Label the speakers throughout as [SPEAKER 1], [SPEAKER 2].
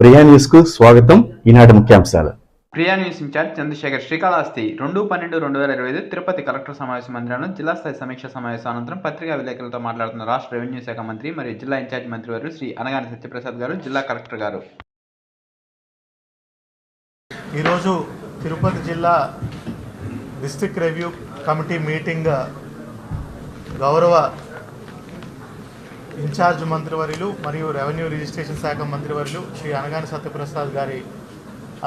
[SPEAKER 1] ప్రియా న్యూస్కు స్వాగతం. ఈనాటి ముఖ్యాంశాలు.
[SPEAKER 2] Priya news in charge Chandrashekar Srikalahasti రెండు పన్నెండు రెండు వేల ఇరవై ఐదు తిరుపతి కలెక్టర్ సమావేశ మందిరంలో జిల్లా స్థాయి సమీక్ష సమావేశం అనంతరం పత్రికా విలేకరులతో మాట్లాడుతున్న రాష్ట్ర రెవెన్యూ శాఖ మంత్రి మరియు జిల్లా ఇన్ఛార్జ్ మంత్రివారు శ్రీ అనగాని సత్యప్రసాద్ గారు జిల్లా కలెక్టర్ గారు.
[SPEAKER 3] ఈరోజు తిరుపతి జిల్లా డిస్ట్రిక్ట్ రివ్యూ కమిటీ మీటింగ్ గౌరవ ఇన్ఛార్జ్ మంత్రివర్యులు మరియు రెవెన్యూ రిజిస్ట్రేషన్ శాఖ మంత్రివర్యులు శ్రీ అనగాని సత్యప్రసాద్ గారి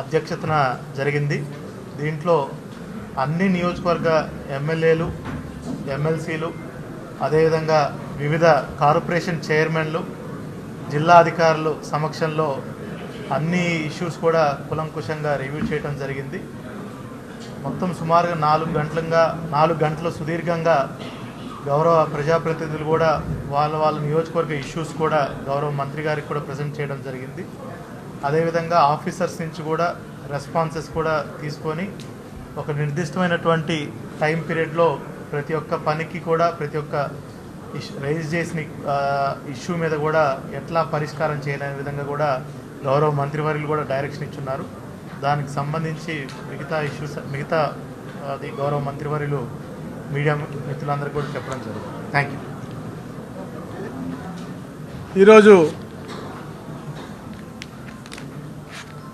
[SPEAKER 3] అధ్యక్షతన జరిగింది. దీంట్లో అన్ని నియోజకవర్గ ఎమ్మెల్యేలు ఎమ్మెల్సీలు అదేవిధంగా వివిధ కార్పొరేషన్ చైర్మన్లు జిల్లా అధికారులు సమక్షంలో అన్ని ఇష్యూస్ కూడా కులంకుశంగా రివ్యూ చేయడం జరిగింది. మొత్తం సుమారుగా నాలుగు గంటలుగా నాలుగు గంటలు సుదీర్ఘంగా గౌరవ ప్రజాప్రతినిధులు కూడా వాళ్ళ వాళ్ళ నియోజకవర్గ ఇష్యూస్ కూడా గౌరవ మంత్రి గారికి కూడా ప్రజెంట్ చేయడం జరిగింది. అదేవిధంగా ఆఫీసర్స్ నుంచి కూడా రెస్పాన్సెస్ కూడా తీసుకొని ఒక నిర్దిష్టమైనటువంటి టైం పీరియడ్లో ప్రతి ఒక్క పనికి కూడా ప్రతి ఒక్క రైజ్ చేసిన ఇష్యూ మీద కూడా ఎట్లా పరిష్కారం చేయలేని విధంగా కూడా గౌరవ మంత్రివర్యులు కూడా డైరెక్షన్ ఇచ్చున్నారు. దానికి సంబంధించి మిగతా ఇష్యూస్ మిగతా అది గౌరవ మంత్రివర్యులు మీడియా మిత్రులందరూ కూడా చెప్పడం జరుగుతుంది థ్యాంక్ యూ
[SPEAKER 4] ఈరోజు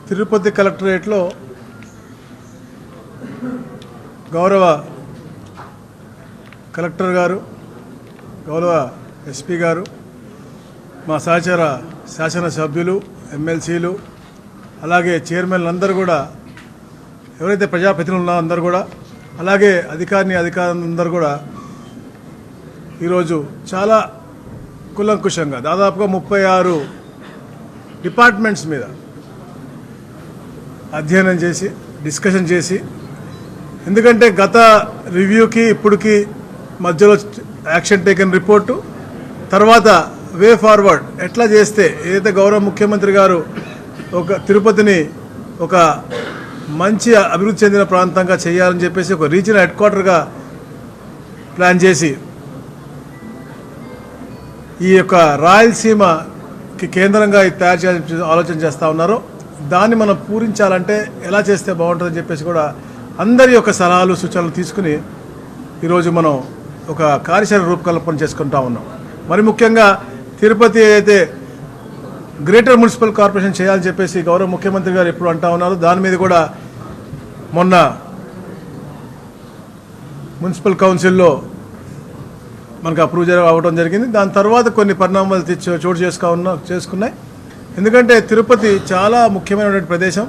[SPEAKER 4] తిరుపతి కలెక్టరేట్లో గౌరవ కలెక్టర్ గారు గౌరవ ఎస్పీ గారు మా సహచర శాసనసభ్యులు ఎమ్మెల్సీలు అలాగే చైర్మన్లు అందరూ కూడా ఎవరైతే ప్రజాప్రతినిధులు ఉన్నారో అందరూ కూడా అలాగే అధికారిని అధికారులందరూ కూడా ఈరోజు చాలా కులంకుశంగా దాదాపుగా ముప్పై ఆరు డిపార్ట్మెంట్స్ మీద అధ్యయనం చేసి డిస్కషన్ చేసి ఎందుకంటే గత రివ్యూకి ఇప్పటికి మధ్యలో యాక్షన్ టేకన్ రిపోర్టు తర్వాత వే ఫార్వర్డ్ ఎట్లా చేస్తే ఏదైతే గౌరవ ముఖ్యమంత్రి గారు ఒక తిరుపతిని ఒక మంచి అభివృద్ధి చెందిన ప్రాంతంగా చేయాలని చెప్పేసి ఒక రీజనల్ హెడ్ క్వార్టర్గా ప్లాన్ చేసి ఈ యొక్క రాయలసీమకి కేంద్రంగా ఇది తయారు చేయాలని ఆలోచన చేస్తూ ఉన్నారు. దాన్ని మనం పూరించాలంటే ఎలా చేస్తే బాగుంటుందని చెప్పేసి కూడా అందరి యొక్క సలహాలు సూచనలు తీసుకుని ఈరోజు మనం ఒక కార్యాచరణ రూపకల్పన చేసుకుంటా ఉన్నాం. మరి ముఖ్యంగా తిరుపతి అయితే గ్రేటర్ మున్సిపల్ కార్పొరేషన్ చేయాలని చెప్పేసి గౌరవ ముఖ్యమంత్రి గారు ఎప్పుడు అంటా ఉన్నారు. దాని మీద కూడా మొన్న మున్సిపల్ కౌన్సిల్లో మనకు అప్రూవ్ అవ్వడం జరిగింది. దాని తర్వాత కొన్ని పరిణామాలు తెచ్చి చోటు చేసుకో ఉన్న చేసుకున్నాయి. ఎందుకంటే తిరుపతి చాలా ముఖ్యమైనటువంటి ప్రదేశం.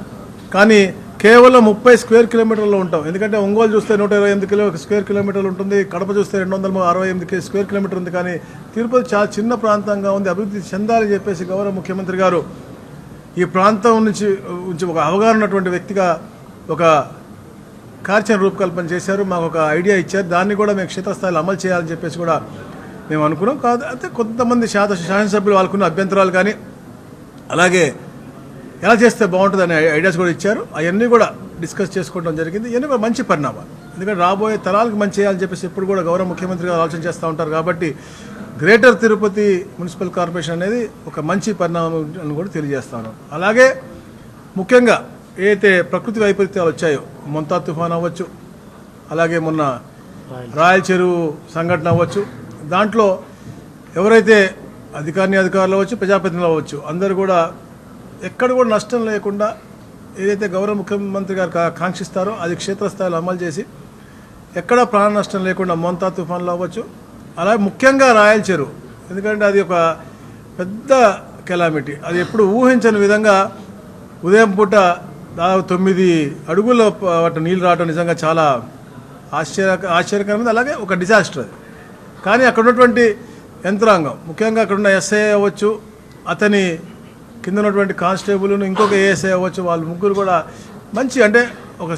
[SPEAKER 4] కానీ కేవలం ముప్పై స్క్వేర్ కిలోమీటర్లో ఉంటాం. ఎందుకంటే ఒంగోలు చూస్తే నూట ఇరవై ఎనిమిది కిలో స్క్వేర్ కిలోమీటర్లు ఉంటుంది. కడప చూస్తే రెండు వందల అరవై ఎనిమిది స్క్వేర్ కిలోమీటర్ ఉంది. కానీ తిరుపతి చాలా చిన్న ప్రాంతంగా ఉంది. అభివృద్ధి చెందాలని చెప్పేసి గౌరవ ముఖ్యమంత్రి గారు ఈ ప్రాంతం నుంచి నుంచి ఒక అవగాహన ఉన్నటువంటి వ్యక్తిగా ఒక కార్యాచరణ రూపకల్పన చేశారు. మాకు ఒక ఐడియా ఇచ్చారు. దాన్ని కూడా మేము క్షేత్రస్థాయిలో అమలు చేయాలని చెప్పేసి కూడా మేము అనుకున్నాం. కాదు అయితే కొంతమంది శాత శాసనసభ్యులు వాళ్ళకున్న అభ్యంతరాలు కానీ అలాగే ఎలా చేస్తే బాగుంటుంది అనే ఐడియాస్ కూడా ఇచ్చారు. అవన్నీ కూడా డిస్కస్ చేసుకోవడం జరిగింది. ఇవన్నీ కూడా మంచి పరిణామాలు. ఎందుకంటే రాబోయే తరాలకు మంచి చేయాలని చెప్పేసి ఎప్పుడు కూడా గౌరవ ముఖ్యమంత్రి గారు ఆలోచన చేస్తూ ఉంటారు కాబట్టి గ్రేటర్ తిరుపతి మున్సిపల్ కార్పొరేషన్ అనేది ఒక మంచి పరిణామం అని కూడా తెలియజేస్తాను. అలాగే ముఖ్యంగా ఏదైతే ప్రకృతి వైపరీత్యాలు వచ్చాయో మొంతా తుఫాన్ అవ్వచ్చు అలాగే మొన్న రాయల చెరువు సంఘటన అవ్వచ్చు దాంట్లో ఎవరైతే అధికారిని అధికారులు అవ్వచ్చు ప్రజాప్రతినిధులు అవ్వచ్చు అందరూ కూడా ఎక్కడ కూడా నష్టం లేకుండా ఏదైతే గౌరవ ముఖ్యమంత్రి గారు కాంక్షిస్తారో అది క్షేత్రస్థాయిలో అమలు చేసి ఎక్కడ ప్రాణ నష్టం లేకుండా మొంతా తుఫాన్లు అవ్వచ్చు. అలాగే ముఖ్యంగా రాయల చెరువు. ఎందుకంటే అది ఒక పెద్ద కెలామిటీ. అది ఎప్పుడు ఊహించని విధంగా ఉదయం పూట దాదాపు తొమ్మిది అడుగుల వాటి నీళ్ళు రావడం నిజంగా చాలా ఆశ్చర్య ఆశ్చర్యకరమైనది. అలాగే ఒక డిజాస్టర్ అది. కానీ అక్కడ ఉన్నటువంటి యంత్రాంగం ముఖ్యంగా అక్కడ ఉన్న ఎస్ఐ అవ్వచ్చు అతని కింద ఉన్నటువంటి కానిస్టేబుల్ ఇంకొక ఏఎస్ఐ అవ్వచ్చు వాళ్ళు ముగ్గురు కూడా మంచి అంటే ఒక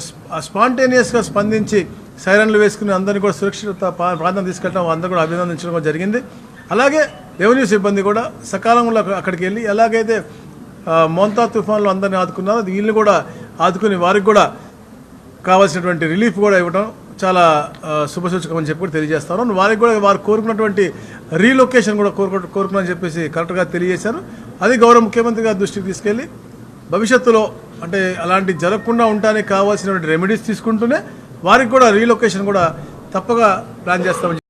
[SPEAKER 4] స్పాంటేనియస్గా స్పందించి సైరన్లు వేసుకుని అందరినీ కూడా సురక్షిత ప్రాంతం తీసుకెళ్ళడం అందరూ కూడా అభినందించడం జరిగింది. అలాగే రెవెన్యూ సిబ్బంది కూడా సకాలంలో అక్కడికి వెళ్ళి ఎలాగైతే మొంతా మోంతా తుఫాన్లో అందరినీ ఆదుకున్నారో వీళ్ళని కూడా ఆదుకుని వారికి కూడా కావాల్సినటువంటి రిలీఫ్ కూడా ఇవ్వడం చాలా శుభసూచకం అని చెప్పి కూడా తెలియజేస్తాను వారికి కూడా వారు కోరుకున్నటువంటి రీలొకేషన్ కూడా కోరుకు కోరుకున్నారని చెప్పేసి కరెక్ట్గా తెలియజేశారు. అది గౌరవ ముఖ్యమంత్రి గారి దృష్టికి తీసుకెళ్ళి భవిష్యత్తులో అంటే అలాంటి జరగకుండా ఉండడానికి కావాల్సినటువంటి రెమెడీస్ తీసుకుంటూనే వారికి కూడా రీలొకేషన్ కూడా తప్పగా ప్లాన్ చేస్తామని